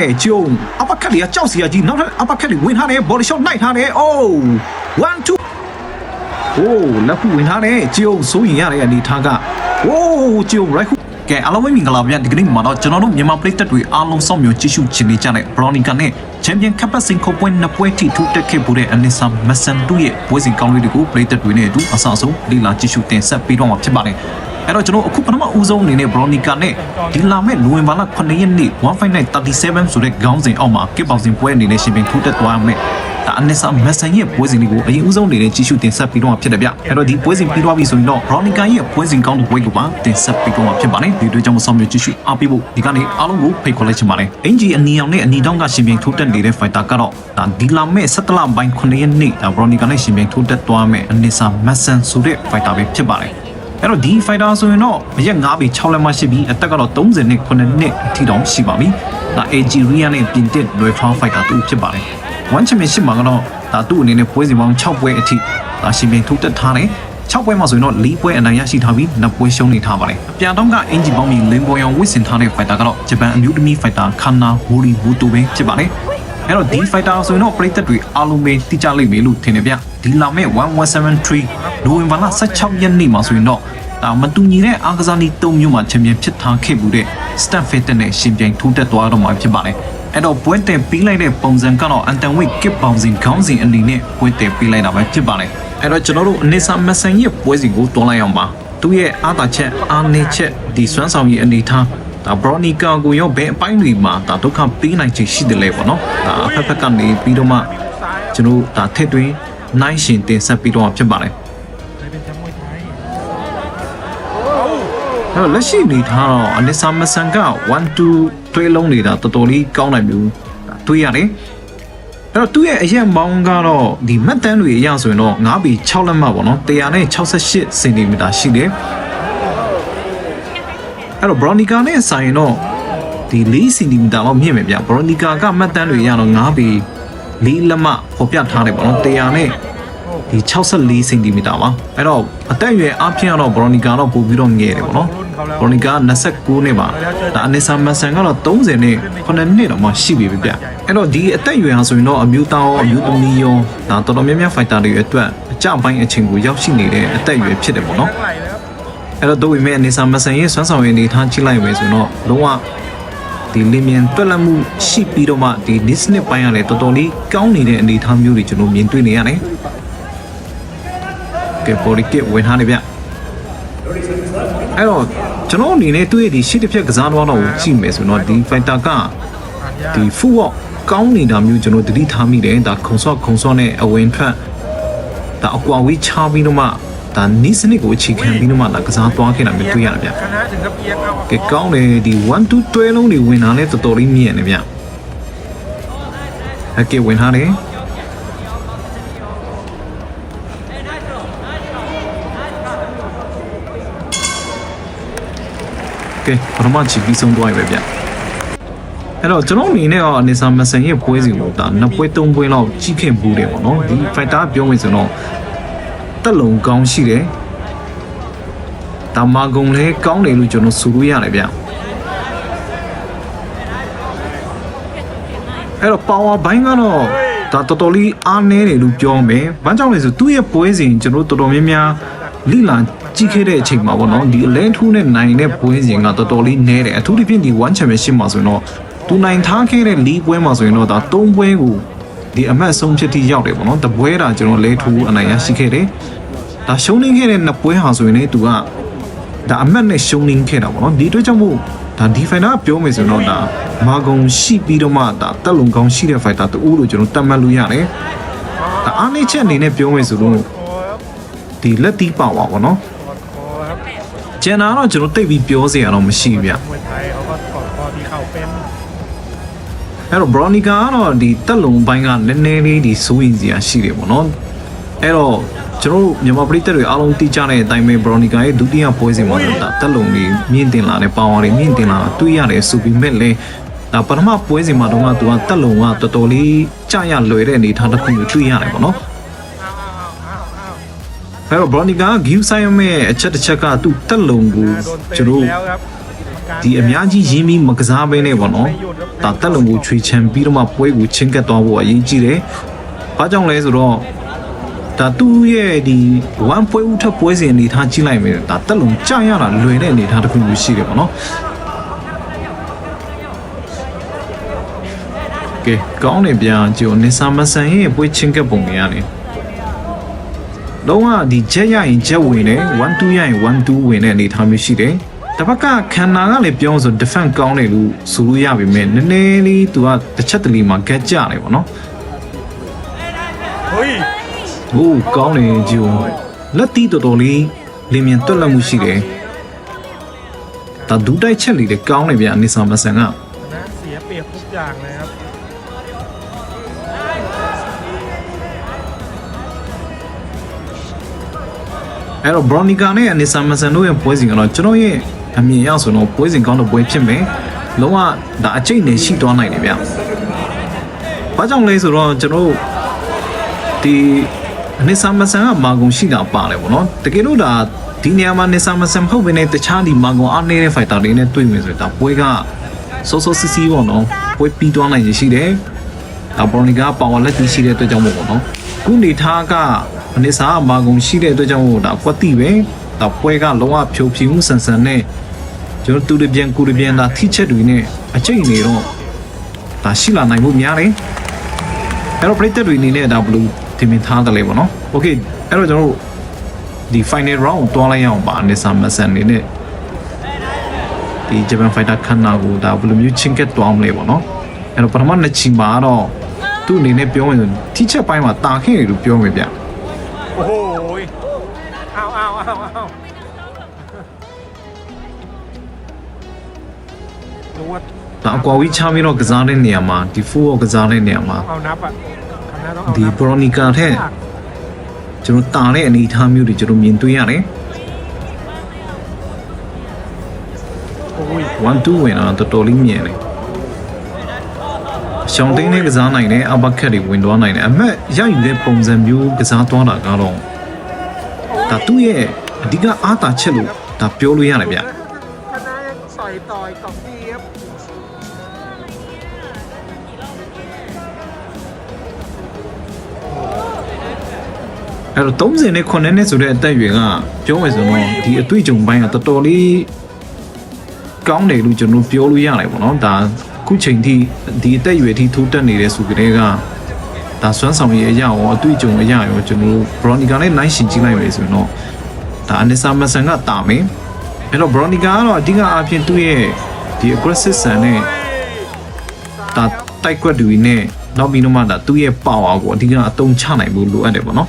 အဲကျုံအပကက်လေးကကြောက်စီရကြီးနောက်ထပ်အပကက်လေးဝင်ထားတယ်ဘော်လီရှော့နိုင်ထားတယ်အိုး1 2အိုးလက်ခုဝင်ထားတယ်ကျုံစိုးရင်ရတဲ့အနေထားကအိုးကျုံ right ခုကဲအားလုံးပဲမင်္ဂလာပါဗျဒီကနေ့မှာတော့ကျွန်တော်တို့မြန်မာ play တက်တွေအားလုံးစောင့်မျှော်ကြည့်ရှုချင်နေကြတဲ့ Bronica နဲ့ Champion Cup စင်ခုပွဲနှစ်ပွဲထိထူးတက်ခဲ့ပိုတဲ့ Anissa Masan တို့ရဲ့ပွဲစဉ်ကောင်းလေးတွေကို play တက်တွေနဲ့အတူအဆအဆုံးလေ့လာကြည့်ရှုတင်ဆက်ပေးတော့မှာဖြစ်ပါတယ် အဲ့တော့ကျွန်တော်အခုပထမဦးဆုံးအနေနဲ့ Bronica နဲ့ဒီလာမဲ့နိုဝင်ဘာလ9ရက်နေ့15937ဆိုတဲ့ခေါင်းစဉ်အောက်မှာကစ်ပေါင်စဉ်ပွဲအနေနဲ့ရှင်ပင်ထူးတက်သွားမယ်ဒါအနစ်ဆာမက်ဆန်ရဲ့ပွဲစဉ်တွေကိုအရင်ဦးဆုံးအနေနဲ့ကြီးစုတင်ဆက်ပြီးတော့မှာဖြစ်တယ်ဗျအဲ့တော့ဒီပွဲစဉ်ပြီးသွားပြီဆိုရင်တော့ Bronica ရဲ့ပွဲစဉ်ကောင်းတဲ့ပွဲကိုပါတင်ဆက်ပြီးတော့မှာဖြစ်ပါတယ်ဒီတွေ့ကြောင့်မဆောင်မျိုးကြီးစုအားပေးဖို့ဒီကနေ့အားလုံးကိုဖိတ်ခေါ်လိုက်ချင်ပါတယ်အင်ဂျီအနီအောင်နဲ့အနီတောင်းကရှင်ပင်ထူးတက်နေတဲ့ fighter ကတော့ဒါဒီလာမဲ့17လပိုင်း9ရက်နေ့ဒါ Bronica နဲ့ရှင်ပင်ထူးတက်သွားမယ်အနစ်ဆာမက်ဆန်ဆိုတဲ့ fighter ပဲဖြစ်ပါတယ် အဲ့တော့ဒီ fighter ဆိုရင်တော့အရက်9ပေ6လက်မှရှိပြီးအသက်ကတော့30နဲ့9နှစ်အထိတောင်ရှိပါပြီ။ဒါ AG Ria နဲ့ပြင်တစ်လွယ်ဖောင်း fighter တူဖြစ်ပါတယ်။ One Championship မှာကတော့ဒါသူ့အနေနဲ့ပွဲစဉ်ပေါင်း6ပွဲအထိဒါရှင်ပြန်ထုတ်တက်ထားတယ်။6ပွဲမှာဆိုရင်တော့၄ပွဲအနိုင်ရရှိထားပြီး2ပွဲရှုံးနေထားပါတယ်။အပြန်တော့ကအင်ဂျီပေါင်းပြီးလင်းပေါ်ရောင်ဝစ်ဆင်ထားတဲ့ fighter ကတော့ဂျပန်အမျိုးသမီး fighter ခန္နာဝူရီဝူတိုပဲဖြစ်ပါတယ်။ အဲ့တော့ဒီ fighter ဆိုရင်တော့ပရိသတ်တွေအားလုံးပဲတိကျလိမ့်မယ်လို့ထင်တယ်ဗျဒီလာမဲ့1173နိုဝင်ဘာလ16ရက်နေ့မှာဆိုရင်တော့ဒါမတူညီတဲ့အားကစားနည်း၃မျိုးမှာချန်ပီယံဖြစ်ထားခဲ့မှုတဲ့ Stan Fitton နဲ့ရှင်ပြိုင်ထိုးတက်သွားတော့မှာဖြစ်ပါတယ်အဲ့တော့ပွဲတင်ပြီးလိုက်တဲ့ပုံစံကတော့ Anton Wick Kip Bouncing ခေါင်းစဉ်အနေနဲ့ပွဲတင်ပြီးလိုက်တာပဲဖြစ်ပါတယ်အဲ့တော့ကျွန်တော်တို့အနေဆာမဆန်ရဲ့ပွဲစဉ်ကိုတွန်းလိုက်အောင်ပါသူရဲ့အားသာချက်အားနည်းချက်ဒီစွမ်းဆောင်ရည်အနေထား ဒါဘရော်နီကာကိုရောဘယ်အပိုင်းတွေမှာဒါဒုက္ခပေးနိုင်ခြင်းရှိတယ်လဲပေါ့နော်ဒါအဖက်ဖက်ကနေပြီးတော့မှကျွန်တော်ဒါထက်တွင်နိုင်ရှင်တင်ဆက်ပြီးတော့မှဖြစ်ပါတယ်အဲ့လက်ရှိအနေထားတော့အနစ်ဆာမဆန်က1 2တွေးလုံးနေတာတော်တော်လေးကောင်းနိုင်ပြီတွေးရတယ်အဲ့တော့သူ့ရဲ့အရက်မောင်းကတော့ဒီမတ်တန်းတွေအရဆိုရင်တော့9ပေ6လက်မှတ်ပေါ့နော်168စင်တီမီတာရှိတယ် အဲ့တော့ Bronica နဲ့ဆိုင်ရင်တော့ဒီ၄ cm လောက်မြင့်မယ်ဗျ Bronica ကမှတ်တမ်းတွေရတော့9ပေ၄လက်မဖော်ပြထားတယ်ပေါ့နော်100နဲ့ဒီ64 cm ပါအဲ့တော့အသက်အရွယ်အပြင်ကတော့ Bronica တော့ပိုပြီးတော့ငယ်တယ်ပေါ့နော် Bronica 29နှစ်ပါဒါ Anissa Manson ကတော့30နှစ်9နှစ်တော့မှရှိပြီဗျအဲ့တော့ဒီအသက်အရွယ်ဟာဆိုရင်တော့အမျိုးသားရောအမျိုးသမီးရောဒါတော်တော်များများ fighter တွေအတွက်အကြပိုင်းအချိန်ကိုရောက်ရှိနေတဲ့အသက်အရွယ်ဖြစ်တယ်ပေါ့နော် အဲ့တော့တို့ပေမဲ့အနစ်ဆာမန်ဆန်ရဲ့ဆွမ်းဆောင်ရည်အနေထားကြည့်လိုက်မယ်ဆိုတော့လုံးဝဒီလင်းမြန်တွက်လက်မှုရှိပြီးတော့မှဒီ Disney ပိုင်းကလည်းတော်တော်လေးကောင်းနေတဲ့အနေအထားမျိုးတွေကျွန်တော်မြင်တွေ့နေရတယ်ကဲပေါ်ရီကဝင်ထားနေဗျအဲ့တော့ကျွန်တော်အနေနဲ့သူ့ရဲ့ဒီရှစ်တစ်ဖြက်ကစားတော့တော့ကိုကြည့်မယ်ဆိုတော့ဒီ fighter ကဒီ full walk ကောင်းနေတာမျိုးကျွန်တော်သတိထားမိတယ်ဒါခုံစော့ခုံစော့နဲ့အဝင်ထွက်ဒါအကွာဝေးချပြီးတော့မှ ဒါနီးစနစ်ကိုအခြေခံပြီးတော့မှလာကစားသွားခဲ့တာမျိုးတွေ့ရတာဗျ။ကဲကောင်းတယ်ဒီ1 2တွဲလုံးတွေဝင်လာလဲတော်တော်လေးမြင်ရတယ်ဗျ။အကေဝင်ထားတယ်ကဲပထမချီပြီးဆုံးသွားပြီပဲဗျအဲ့တော့ကျွန်တော်အနေနဲ့တော့အနေစာမဆန်ရဲ့ပွဲစီကိုဒါနှစ်ပွဲသုံးပွဲလောက်ကြီးခင်မှုတယ်ပေါ့နော်ဒီ fighter ပြောမယ်ဆိုတော့ တက်လုံကောင်းရှိတယ်ဒါမာကုံလည်းကောင်းတယ်လို့ကျွန်တော်ဆိုလို့ရတယ်ဗျအဲ့တော့ power ဘိုင်းကတော့ဒါတော်တော်လေးအားနည်းတယ်လို့ပြောမယ်။ဘာကြောင့်လဲဆိုသူ့ရဲ့ပွဲစဉ်ကျွန်တော်တို့တော်တော်များများလိလာကြည့်ခဲ့တဲ့အချိန်မှာပေါ့နော်ဒီအလဲထူးနဲ့နိုင်တဲ့ပွဲစဉ်ကတော်တော်လေးနည်းတယ်အထူးသဖြင့်ဒီ1 championship မှာဆိုရင်တော့သူနိုင်ထားခဲ့တဲ့လီးပွဲမှာဆိုရင်တော့ဒါ3ပွဲကို ဒီအမှတ်ဆုံးဖြစ်ထိရောက်တယ်ပေါ့နော်တပွဲတာကျွန်တော်လဲထိုးအနိုင်ရရှိခဲ့တယ်ဒါရှုံးနေခဲ့တဲ့နှစ်ပွဲဟာဆိုရင်လေသူကဒါအမှတ်နဲ့ရှုံးနေခဲ့တာပေါ့နော်ဒီအတွက်ကြောင့်မို့ဒါဒီဖိုင်တာပြောမယ်ဆိုရင်တော့ဒါမာဂုံရှိပြီးတော့မှဒါတက်လုံကောင်းရှိတဲ့ဖိုင်တာတူလို့ကျွန်တော်တတ်မှတ်လို့ရတယ်ဒါအားနည်းချက်အနေနဲ့ပြောမယ်ဆိုလို့ဒီလက်တီးပါပါပေါ့နော်ကျန်တာတော့ကျွန်တော်တိတ်ပြီးပြောစရာတော့မရှိဘူးဗျ အဲ့တော့ Bronica ကတော့ဒီတက်လုံဘိုင်းကနည်းနည်းလေးဒီစိုးရင်စရာရှိတယ်ပေါ့နော်အဲ့တော့ကျွန်တော်တို့မြန်မာပြည်သက်တွေအားလုံးသိကြတဲ့အတိုင်းပဲ Bronica ရဲ့ဒုတိယပွဲစဉ်မှာတော့တက်လုံတွေမြင့်တင်လာတဲ့ပါဝါတွေမြင့်တင်လာတာတွေ့ရတယ်ဆိုပြီးမဲ့လည်းဒါပထမပွဲစဉ်မှာတော့ကသူကတက်လုံကတော်တော်လေးကြာရလွယ်တဲ့အနေထားတစ်ခုကိုတွေ့ရတယ်ပေါ့နော်အဲ့တော့ Bronica က Give Simon ရဲ့အချက်တစ်ချက်ကသူ့တက်လုံကိုကျွန်တော် ဒီအများကြီးရင်းပြီးမကစားဘဲနဲ့ပေါ့နော်ဒါတက်လုံကိုချွေချန်ပြီးတော့မှပွဲကိုချင်းကပ်သွားဖို့အရေးကြီးတယ်။ဘာကြောင့်လဲဆိုတော့ဒါသူ့ရဲ့ဒီဝမ်ပွဲဦးထက်ပွဲစဉ်အနေထားကြီးလိုက်မယ်ဒါတက်လုံကြာရတာလွယ်တဲ့အနေထားတစ်ခုမျိုးရှိတယ်ပေါ့နော်ကဲကောင်းတယ်ဗျာဂျိုနေဆာမဆန်ရဲ့ပွဲချင်းကပ်ပုံတွေရတယ်လုံးဝဒီချက်ရရင်ချက်ဝင်တယ်1 2ရရင်1 2ဝင်တဲ့အနေထားမျိုးရှိတယ် တစ်ဖက်ကခန္ဓာကလည်းပြောဆို defense ကောင်းတယ်လို့ဆိုလို့ရပါမယ်နည်းနည်းလေးသူကတစ်ချက်တလီမှာ get ကြတယ်ပေါ့နော် เฮ้ย ။ဟိုးကောင်းတယ်ဂျီယိုလက်တီးတော်တော်လေးလင်းမြန်တွက်လက်မှုရှိတယ်။ဒါဒူးတိုက်ချက်လေးလည်းကောင်းတယ်ဗျာနေဆာမဆန်က นะเสียเปรียบทุกอย่างเลยครับ အဲ့တော့ Bronica နဲ့နေဆာမဆန်တို့ရဲ့ပွဲစဉ်ကတော့ကျွန်တော်ရဲ့ အမြင်အရဆိုတော့ပွဲစဉ်ကောင်းတဲ့ပွဲဖြစ်မယ်။လုံးဝဒါအကျိတ်နဲ့ရှိသွားနိုင်တယ်ဗျာ။ဘာကြောင့်လဲဆိုတော့ကျွန်တော်တို့ဒီနေဆာမဆန်ကမာဂုံရှိတာပါတယ်ပေါ့နော်။တကယ်လို့ဒါဒီနေရာမှာနေဆာမဆန်မဟုတ်ဘဲနဲ့တခြားဒီမာဂုံအားနေတဲ့ fighter တွေနဲ့တွေ့မယ်ဆိုရင်ဒါပွဲကစောစောစီးစီးပေါ့နော်။ပွဲပြီးသွားနိုင်ရရှိတယ်။အပေါ်နီကပါဝါလက်တီရှိတဲ့အတွက်ကြောင့်မို့ပေါ့နော်ခုနေထားကအနေစာအမာကုန်ရှိတဲ့အတွက်ကြောင့်မို့ဒါကွက်တိပဲဒါပွဲကလုံးဝဖြိုဖြီမှုဆန်ဆန်နဲ့ ကျွန်တော်တူရပြန်ကူရပြန်ဒါထိချက်တွေနဲ့အကျိတ်နေတော့ဒါရှိလာနိုင်မှုများတယ်အဲ့တော့ပရိသတ်တွေအနေနဲ့ဒါဘလူးတင်မြင်ထားတယ်လေပေါ့နော်โอเคအဲ့တော့ကျွန်တော်တို့ဒီ final round ကိုတွားလိုက်ရအောင်ပါအနေစာမဆန်နေနဲ့ဒီ Japan Fighter ခန္ဓာကိုဒါဘယ်လိုမျိုးချင်းကက်တွားမလဲပေါ့နော် အဲ့တော့ပထမနှစ်ချီမှာတော့သူ့အနေနဲ့ပြောရင်ထိချက်ပိုင်းမှာတာခင်းတယ်လို့ပြောမယ်ဗျ โอ้โหอ้าวอ้า ဒါအကွာဝီးချပြီးတော့ကစားတဲ့နေရာမှာဒီ4ရောကစားတဲ့နေရာမှာဒီပရိုနီကာထက်ကျွန်တော်တာတဲ့အနေအထားမျိုးတွေကျွန်တော်မြင်တွေ့ရတယ်1 2ဝင်တော့တော်တော်လေးမြင်တယ်ရှောင်းတင်းနဲ့ကစားနိုင်တယ်အဘခက်တွေဝင်သွားနိုင်တယ်အမက်ရိုက်တဲ့ပုံစံမျိုးကစားသွားတာကတော့ဒါသူ့ရဲ့အဓိကအားသာချက်လို့ဒါပြောလို့ရတယ်ဗျ ต่อยต่อยของดีครับ အဲ့တော့30နဲ့9နဲ့ဆိုတဲ့အသက်အရွယ်ကပြောမယ်ဆိုတော့ဒီအတွေ့အကြုံပိုင်းကတော်တော်လေးကောင်းတယ်လို့ကျွန်တော်ပြောလို့ရတယ်ပေါ့နော်ဒါခုချိန်ထိဒီအသက်အရွယ်ထိထိုးတက်နေတဲ့ဆိုကြတဲ့ကဒါစွမ်းဆောင်ရည်အရာရောအတွေ့အကြုံအရာရောကျွန်တော်ဘရော်နီကာနဲ့နိုင်ရှင်ကြည့်လိုက်မယ်ဆိုရင်တော့ဒါအနီဆာမဆန်ကတာမယ် အဲ့တော့ Bronica ကတော့အဓိကအားဖြင့်သူ့ရဲ့ဒီ aggressive ဆန်နဲ့ဒါတိုက်ကွက်တူနဲ့နောက်ပြီးတော့မှဒါသူ့ရဲ့ power ကိုအဓိကအသုံးချနိုင်ဖို့လိုအပ်တယ်ပေါ့နော်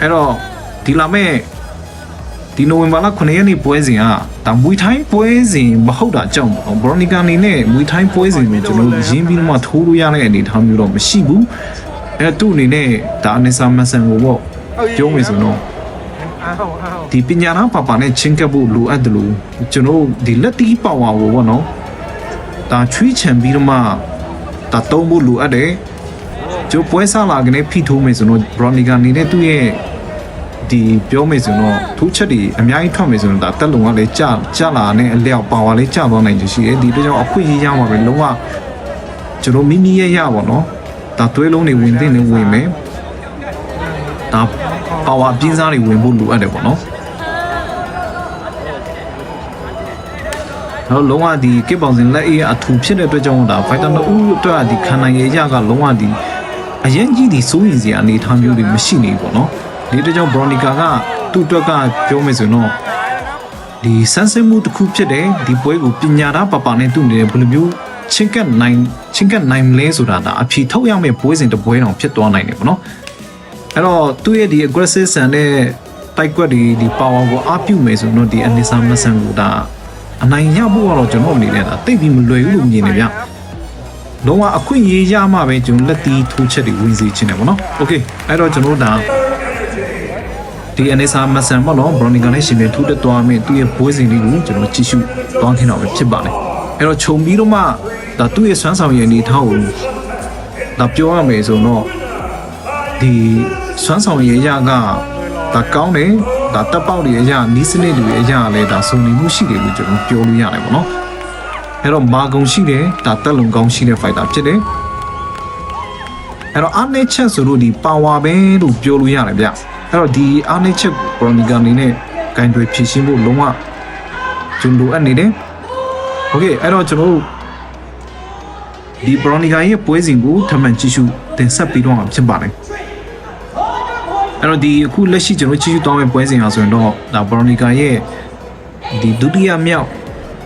အဲ့တော့ဒီလာမဲ့ဒီနိုဝင်ဘာလ9ရက်နေ့ပွဲစဉ်ကဒါမွေထိုင်းပွဲစဉ်မဟုတ်တာကြောင့်ပေါ့ဘရိုနီကာအနေနဲ့မွေထိုင်းပွဲစဉ်မှာကျွန်တော်ရင်းပြီးတော့မှထိုးလို့ရတဲ့အနေအထားမျိုးတော့မရှိဘူးအဲ့တော့သူ့အနေနဲ့ဒါအနစ်စာမဆန်ကိုပေါ့ပြောမယ်ဆိုတော့ ဒီပညာသားပါပါနဲ့ချင်းကပ်ဖို့လိုအပ်တယ်လို့ကျွန်တော်ဒီလက်တီးပါဝါကိုပေါ့နော်ဒါချွေးချံပြီးတော့မှဒါသုံးဖို့လိုအပ်တယ်ကျိုးပွဲစားလာကနေဖိထိုးမယ်ဆိုတော့ဘရိုနီကာအနေနဲ့သူ့ရဲ့ဒီပြောမယ်ဆိုတော့ထိုးချက်တွေအများကြီးထွက်မယ်ဆိုရင်ဒါတက်လုံကလည်းကြာကြာလာတဲ့အလျောက်ပါဝါလေးကြာသွားနိုင်ချင်ရှိတယ်ဒီအတွက်ကြောင့်အခွင့်အရေးရမှာပဲလုံးဝကျွန်တော်မိမိရဲ့ရပါတော့ဒါသွေးလုံးတွေဝင်တဲ့နေဝင်မယ်ဒါ ပါဝါပြင်းစားတွေဝင်ဖို့လိုအပ်တယ်ပေါ့နော်တော့လုံးဝဒီကစ်ပေါင်စင်လက်အေးအထူဖြစ်တဲ့အတွက်ကြောင့်ဒါဖိုက်တာနှစ်ဦးအတွက်ဒီခံနိုင်ရရကလုံးဝဒီအရင်ကြီးဒီစိုးရင်စရာအနေအထားမျိုးတွေမရှိနေဘူးပေါ့နော်ဒီအတွက်ကြောင့်ဘရိုနီကာကသူ့အတွက်ကပြောမယ်ဆိုရင်တော့ဒီဆန်းစစ်မှုတစ်ခုဖြစ်တယ်ဒီပွဲကိုပညာသားပပနဲ့သူ့နေတယ်ဘယ်လိုမျိုးချင်းကပ်နိုင်ချင်းကပ်နိုင်မလဲဆိုတာဒါအဖြေထုတ်ရမယ့်ပွဲစဉ်တစ်ပွဲတောင်ဖြစ်သွားနိုင်တယ်ပေါ့နော် အဲ့တော့သူ့ရဲ့ဒီ aggressive ဆန်တဲ့တိုက်ကွက်ဒီဒီ power ကိုအပြုမယ်ဆိုတော့ဒီအနေစာမဆန်ကိုဒါအနိုင်ရဖို့ကတော့ကျွန်တော်အနေနဲ့ဒါတိတ်ပြီးမလွယ်ဘူးလို့မြင်နေဗျလုံးဝအခွင့်ရေးရမှပဲကျွန်တော်လက်တီးထိုးချက်တွေဝင်စေချင်တယ်ပေါ့နော်။ Okay အဲ့တော့ကျွန်တော်ဒါဒီအနေစာမဆန်ပေါ့နော်ဘရိုနီကန်နဲ့ရှင်ပြန်ထူးတက်သွားမယ်သူ့ရဲ့ဘွေးစဉ်လေးကိုကျွန်တော်ကြည့်ရှုသွားခင်တော့ပဲဖြစ်ပါလေ။အဲ့တော့ခြုံပြီးတော့မှဒါသူ့ရဲ့ဆွမ်းဆောင်ရည်အနေထားကိုဒါပြောရမယ်ဆိုတော့ ဒီဆွမ်းဆောင်ရည်ရကဒါကောင်းတယ် ဒါတပ်ပေါက်တွေအရာနီးစနစ်တွေအရာလည်းဒါစုံနေမှုရှိတယ်လို့ကျွန်တော်ပြောလို့ရတယ်ပေါ့နော်အဲ့တော့မာကုံရှိတယ်ဒါတက်လုံကောင်းရှိတဲ့ fighter ဖြစ်တယ်အဲ့တော့အားနေချက်ဆိုလို့ဒီ power ပဲလို့ပြောလို့ရတယ်ဗျအဲ့တော့ဒီအားနေချက် Bronica အနေနဲ့ဂိုင်းတွေဖြည့်ရှင်းဖို့လုံးဝကျွန်တော်လိုအပ်နေတယ်โอเคအဲ့တော့ကျွန်တော်တို့ ဒီ Bronica ရဲ့ပွဲစဉ်ကိုထပ်မံကြည့်ရှုတင်ဆက်ပြီးတော့မှာဖြစ်ပါတယ်အဲ့တော့ဒီအခုလက်ရှိကျွန်တော်ကြည့်ရှုသွားမယ့်ပွဲစဉ်ဟာဆိုရင်တော့ဒါ Bronica ရဲ့ဒီဒုတိယမြောက်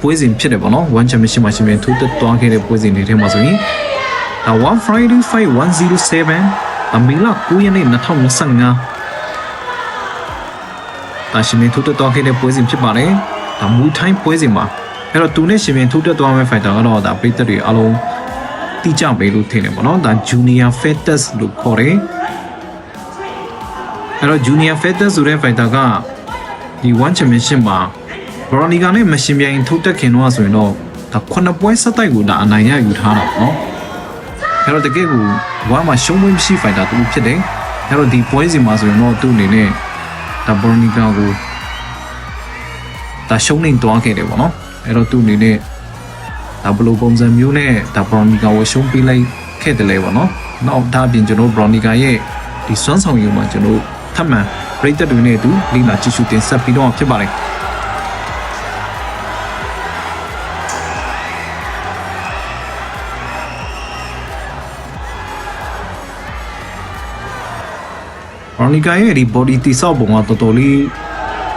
ပွဲစဉ်ဖြစ်တယ်ပေါ့နော် One Championship မှာရှင်ပြန်ထိုးတက်သွားခဲ့တဲ့ပွဲစဉ်တွေထဲမှာဆိုရင်ဒါ One Friday Fight 107အမေလ9ရက်နေ့2025ဒါရှင်ပြန်ထိုးတက်သွားခဲ့တဲ့ပွဲစဉ်ဖြစ်ပါတယ်ဒါမူထိုင်းပွဲစဉ်မှာအဲ့တော့သူနဲ့ရှင်ပြန်ထိုးတက်သွားမယ့် fighter ကတော့ဒါပိတ်သက်တွေအလုံး တိကျပဲလို့ထင်တယ်ပေါ့နော်ဒါ Junior Fetus လို့ခေါ်တယ်အဲ့တော့ Junior Fetus ဆိုတဲ့ fighter ကဒီ One Championship မှာ Veronica နဲ့မရှင်ပြိုင်ထိုးတက်ခင်တော့ဆိုရင်တော့ဒါခုနှစ်ပွဲဆက်တိုက်ကိုဒါအနိုင်ရယူထားတာပေါ့နော်အဲ့တော့တကယ်ကိုဝမ်းမှာရှုံးမမရှိ fighter တူဖြစ်တယ်အဲ့တော့ဒီပွဲစီမှာဆိုရင်တော့သူ့အနေနဲ့ဒါ Veronica ကိုဒါရှုံးနေသွားခဲ့တယ်ပေါ့နော်အဲ့တော့သူ့အနေနဲ့ ဒါဘယ်လိုပုံစံမျိုးနဲ့ဒါ Veronica ကိုရှုံးပေးလိုက်ခဲ့တယ်လေပေါ့နော်နောက်ဒါအပြင်ကျွန်တော် Veronica ရဲ့ဒီစွမ်းဆောင်ရည်မှာကျွန်တော်ထပ်မံပြိသက်တွေနဲ့အတူလိလာကြည့်ရှုတင်ဆက်ပြီးတော့ဖြစ်ပါတယ်ရော်နီကာရဲ့ဒီ body တိဆောက်ပုံကတော်တော်လေး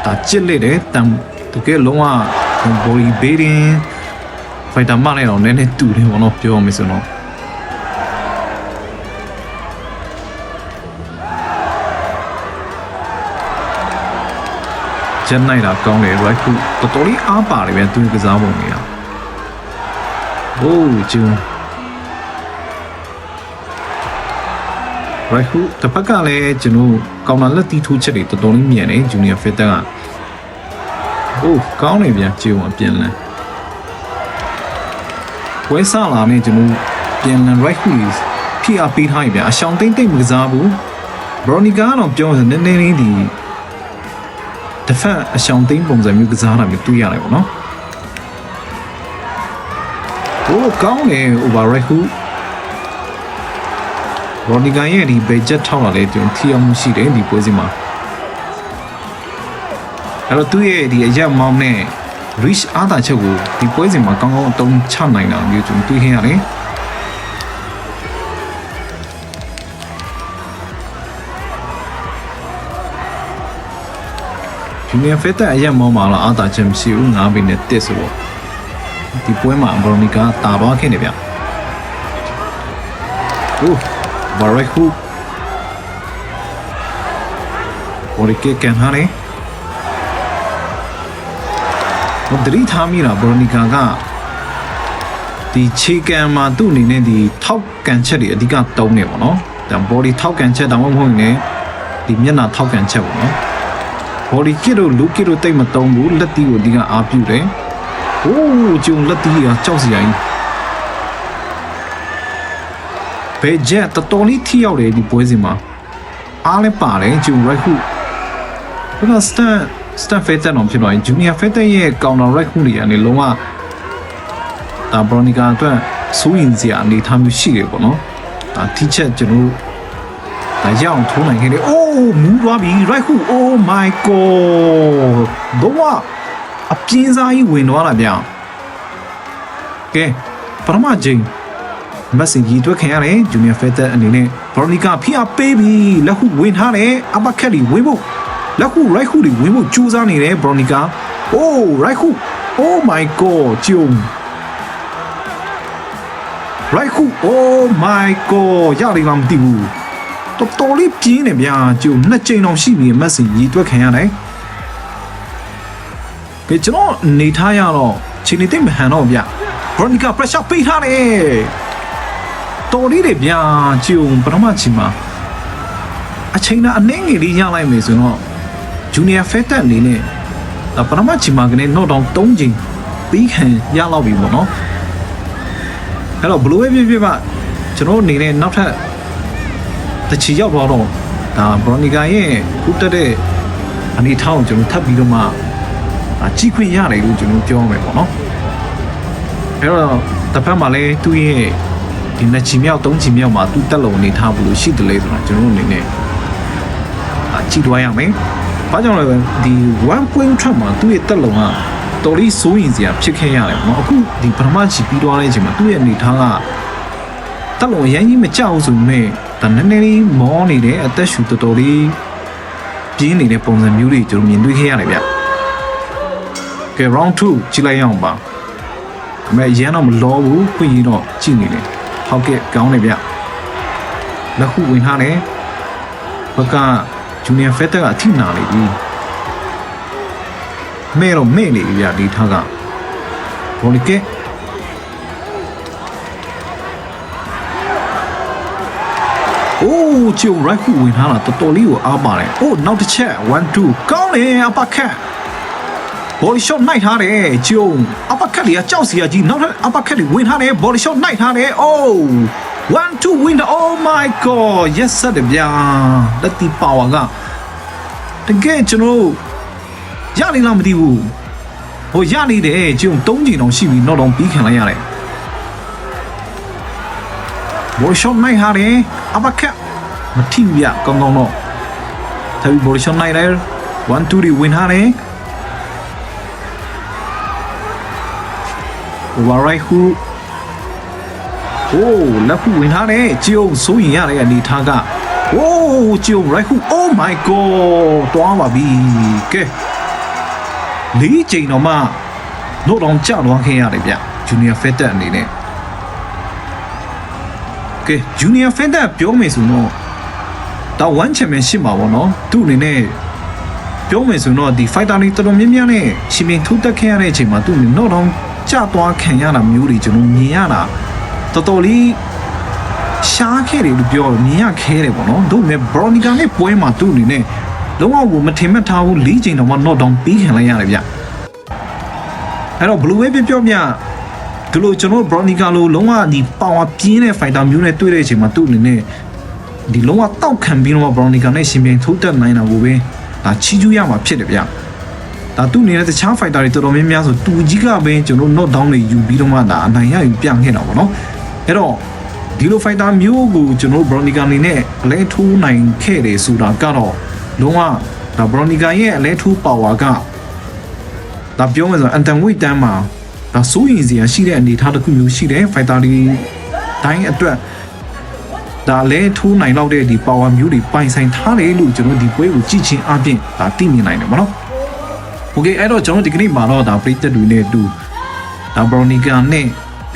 ဒါချစ်လက်တယ်တန်တကယ်လုံးဝ body building fighter မနဲ့တော့နည်းနည်းတူတယ်ဘောနော်ပြောရမယ်ဆိုတော့ဂျန်နိုင်တာကောင်းတယ် right ခုတော်တော်လေးအားပါတယ်ဗျသူကစားပုံတွေကโอ้ဂျုံ right ခုတစ်ဖက်ကလည်းကျွန်တော်ကောင်လာလက်တီးထိုးချက်တွေတော်တော်လေးမြန်တယ် junior fitter ကအိုးကောင်းနေပြန်ကျေုံအပြန်လန်း ဝဲဆလာနဲ့ကျွန်တော်ပြန်လန်း right ခုဖိအားပေးထားရင်ပြန်အရှောင်းသိမ့်သိမ့်မကစားဘူး Veronica ကတော့ပြောရင်နည်းနည်းလေးဒီ defense အရှောင်းသိမ့်ပုံစံမျိုးကစားတာမျိုးတွေ့ရတယ်ပေါ့နော်โอ้ကောင်းတယ် over right ခုရော်နီကန်ရဲ့ဒီဘယ်ဂျက်ထောက်လာလဲကျွန်တော်ထီအောင်မှုရှိတယ်ဒီပွဲစဉ်မှာအဲ့တော့သူ့ရဲ့ဒီအရက်မောင်းနဲ့ reach အားသာချက်ကိုဒီပွဲစဉ်မှာကောင်းကောင်းအသုံးချနိုင်တာမျိုးကျွန်တော်တွေ့ခဲ့ရတယ်ဂျူနီယာဖက်တာအရက်မောင်းမှာတော့အားသာချက်မရှိဘူး9ဘီနဲ့တက်ဆိုတော့ဒီပွဲမှာဘရိုနီကာတာသွားခဲ့နေဗျ။အိုး Barrack Hoop ဘော်ရီကေကန်ဟာနေ ဘဒရီထားမိတာဘော်နီကာကဒီခြေကန်မှာသူ့အနေနဲ့ဒီထောက်ကန်ချက်တွေအဓိကတုံးနေပါတော့။ဒါ body ထောက်ကန်ချက်တောင်မှမဟုတ်ရင်လည်းဒီမျက်နှာထောက်ကန်ချက်ပေါ့နော်။ body ကစ်တို့လူကစ်တို့တိတ်မတုံးဘူးလက်တီးကိုအဓိကအားပြုတယ်။အိုးကျုံလက်တီးကကြောက်စရာကြီးဘယ်ဂျက်တော်တော်လေးထိရောက်တယ်ဒီပွဲစဉ်မှာအားလည်းပါတယ်ဂျူ right hook ဘယ်ကစ တန်စတန်ဖေးတဲ့တော့ဖြစ်သွားရင်ဂျူနီယာဖေးတဲ့ရဲ့ counter right hook တွေကနေလုံးဝဒါဘရိုနီကာအတွက်စိုးရင်စရာအနေထားမျိုးရှိတယ်ပေါ့နော်ဒါထိချက်ကျွန်တော်ဒါရအောင်ထိုးနိုင်ခဲ့တယ်အိုးမူးသွားပြီ right hook oh my god တော့အပြင်းစားကြီးဝင်သွားတာဗျကဲပထမဂျိမ်းမက်ဆင်ကြီးတွေ့ခင်ရတယ်ဂျူနီယာဖက်တာအနေနဲ့ဘော်နီကာဖိအားပေးပြီးလက်ခုဝင်ထားတယ်အပကက်တွေဝင်ဖို့ လက်ခုရိုက်ခုတွေဝင်ဖို့ကြိုးစားနေတယ်ဘော်နီကာအိုးရိုက်ခု oh my god ဂျုံရိုက်ခု oh my god ရလိမ့်လားမသိဘူးတော်တော်လေးပြင်းနေဗျာဂျုံနှစ်ချိန်တောင်ရှိပြီမက်ဆင်ကြီးတွေ့ခင်ရတယ်ကဲကျွန်တော်နေထားရတော့ချိန်နေသိမ့်မဟန်တော့ဗျဘော်နီကာ pressure ပေးထားတယ်တော်လေးတွေဗျာကြုံပထမချိန်မှာအချိန်သာအနှဲငယ်လေးရလိုက်မယ်ဆိုတော့ ဂျူနီယာဖက်တက်အနေနဲ့ဒါပထမချိန်မှာကနေ note down 3ချိန်ပြီးခံရလောက်ပြီပေါ့နော်အဲ့တော့ဘလို့ပဲဖြစ်ဖြစ်ပါကျွန်တော်အနေနဲ့နောက်ထပ်တစ်ချီရောက်တော့တော့ဒါဘရိုနီကာရဲ့ခုတက်တဲ့အနေထားကိုကျွန်တော်ထပ်ပြီးတော့မှအာကြည့်ခွင့်ရတယ်လို့ကျွန်တော်ပြောရမယ်ပေါ့နော်အဲ့တော့တစ်ဖက်မှာလည်းသူ့ရဲ့ဒီနှစ်ချီမြောက်သုံးချီမြောက်မှာသူ့တက်လုံအနေထားဘယ်လိုရှိတယ်လဲဆိုတာကျွန်တော်တို့အနေနဲ့အာကြည့်သွားရမယ်။ ဘာကြောင့်လဲဒီ1 point trap မှာသူ့ရဲ့တက်လုံကတော်လေးစိုးရင်စရာဖြစ်ခဲ့ရတယ်ပေါ့နော်အခုဒီပထမချီပြီးသွားတဲ့အချိန်မှာသူ့ရဲ့အနေထားကတက်လို့အရင်ကြီးမကြောက်ဆိုပေမဲ့ဒါနည်းနည်းလေးမောနေတဲ့အသက်ရှူတော်တော်လေးပြင်းနေတဲ့ပုံစံမျိုးတွေကျွန်တော်မြင်တွေ့ခဲ့ရတယ်ဗျကဲ round 2ကြည့်လိုက်ရအောင်ပါအမေရန်တော့မလောဘူးခွင့်ရတော့ကြည့်နေတယ်ဟုတ်ကဲ့ကောင်းတယ်ဗျလက်ခုဝင်ထားတယ်ဘက ဂျူနီယာဖက်တာကအထိနာနေပြီမဲတော့မဲနေပြီဗျဒီထားကဘောလီကဲ။အိုးကျုံရိုက်ခုဝင်ထားတာတော်တော်လေးကိုအားပါတယ်။အိုးနောက်တစ်ချက်1 2ကောင်းတယ်အပခတ်။ body shot နိုင်ထားတယ်ကျုံအပခတ်လေးကကြောက်စရာကြီးနောက်ထပ်အပခတ်လေးဝင်ထားတယ် body shot နိုင်ထားတယ်။အိုး 1 2 win oh my god yes ဆက်တယ်ဗျာ။လက်တီ power ကတကယ်ကျွန်တော်ရနေလားမသိဘူး။ဟိုရနေတယ်ကျုံ၃ချိန်တောင်ရှိပြီတော့တော့ပြီးခံလိုက်ရတယ်။ဘောရှော့နိုင်ဟာတယ်အပကက်မထိဘူးဗျကောင်းကောင်းတော့ထပ်ပြီးဘောရှော့နိုင်တယ်1 2ဒီဝင်ဟာတယ် override ဟူ ။အိုးလက်ခုဝင်ထားတယ်ကျုံစိုးရင်ရတဲ့အနေထားကဝိုးကျုံ right hook oh my god တွားပါပြီ။ကဲလေးချိန်တော့မှနို့တောင်ကျသွားခဲ့ရတယ်ဗျ။ junior fetter အနေနဲ့ကဲ junior fetter ပြောမယ်ဆိုတော့တော့ one championship မှာပေါ့နော်သူ့အနေနဲ့ပြောမယ်ဆိုတော့ဒီ fighter တွေတော်တော်များများနဲ့ရှင်ပင်ထုတ်တက်ခဲ့ရတဲ့အချိန်မှာသူ့အနေနဲ့ knockdown ကျသွားခံရတာမျိုးတွေကျွန်တော်မြင်ရတာ တော်တော်လေးရှားခဲ့တယ်လို့ပြောမြင်ရခဲတယ်ပေါ့နော်တို့မဲ့ Bronica နဲ့ပွဲမှာသူ့အနေနဲ့လုံးဝကိုမထင်မှတ်ထားဘူး၄ချိန်တော့မှ knock down ပြီးခံလိုက်ရတယ်ဗျအဲ့တော့ blue wave ပြောပြောမြဒီလိုကျွန်တော် Bronica လိုလုံးဝဒီ power ပြင်းတဲ့ fighter မျိုးနဲ့တွေ့တဲ့အချိန်မှာသူ့အနေနဲ့ဒီလုံးဝတောက်ခံပြီးတော့ Bronica နဲ့ရှင်ပြန်ထိုးတက်နိုင်တာကိုပဲဒါချီးကျူးရမှာဖြစ်တယ်ဗျဒါသူ့အနေနဲ့တခြား fighter တွေတော်တော်များများဆိုတူကြီးကပဲကျွန်တော် knock down တွေယူပြီးတော့မှဒါအနိုင်ရယူပြခဲ့တာပေါ့နော် အဲ့တော့ဒီလို fighter မျိုးကိုကျွန်တော် Bronica အနေနဲ့အလဲထိုးနိုင်ခဲ့တယ်ဆိုတာကတော့လုံးဝဒါ Bronica ရဲ့အလဲထိုး power ကဒါပြောမယ်ဆိုအန်တန်ဝိတ်တန်းမှာဒါစိုးရင်စရာရှိတဲ့အနေအထားတစ်ခုမျိုးရှိတယ် fighter တွေတိုင်းအတွက်ဒါလဲထိုးနိုင်လောက်တဲ့ဒီ power မျိုးတွေပိုင်ဆိုင်ထားတယ်လို့ကျွန်တော်ဒီပွဲကိုကြည့်ချင်းအပြင်ဒါသိမြင်နိုင်တယ်ဗောနော်။ Okay အဲ့တော့ကျွန်တော်ဒီကနေ့မှာတော့ဒါပရိသတ်တွေနဲ့အတူဒါ Bronica နဲ့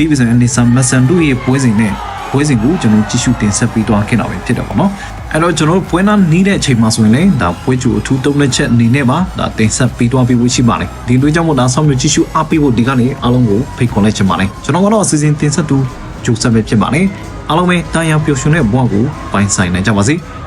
ပြီးပြီဆိုရင် Nissan Masan တို့ရဲ့ပွဲစဉ်နဲ့ပွဲစဉ်ကိုကျွန်တော်ကြည့်ရှုတင်ဆက်ပေးသွားခဲ့တာပဲဖြစ်တယ်ပေါ့နော်။အဲ့တော့ကျွန်တော်ပွဲနာနီးတဲ့အချိန်မှာဆိုရင်လည်းဒါပွဲကြိုအထူးသုံးလက်ချက်အနေနဲ့ပါဒါတင်ဆက်ပေးသွားပေးဖို့ရှိပါတယ်။ဒီတွေကြောင့်မို့ဒါဆောင်းမျိုးကြည့်ရှုအားပေးဖို့ဒီကနေ့အားလုံးကိုဖိတ်ခေါ်လိုက်ချင်ပါတယ်။ကျွန်တော်ကတော့အစီအစဉ်တင်ဆက်သူကြိုဆက်ပဲဖြစ်ပါတယ်။အားလုံးပဲတာယာပျော်ရွှင်တဲ့ဘဝကိုပိုင်ဆိုင်နိုင်ကြပါစေ။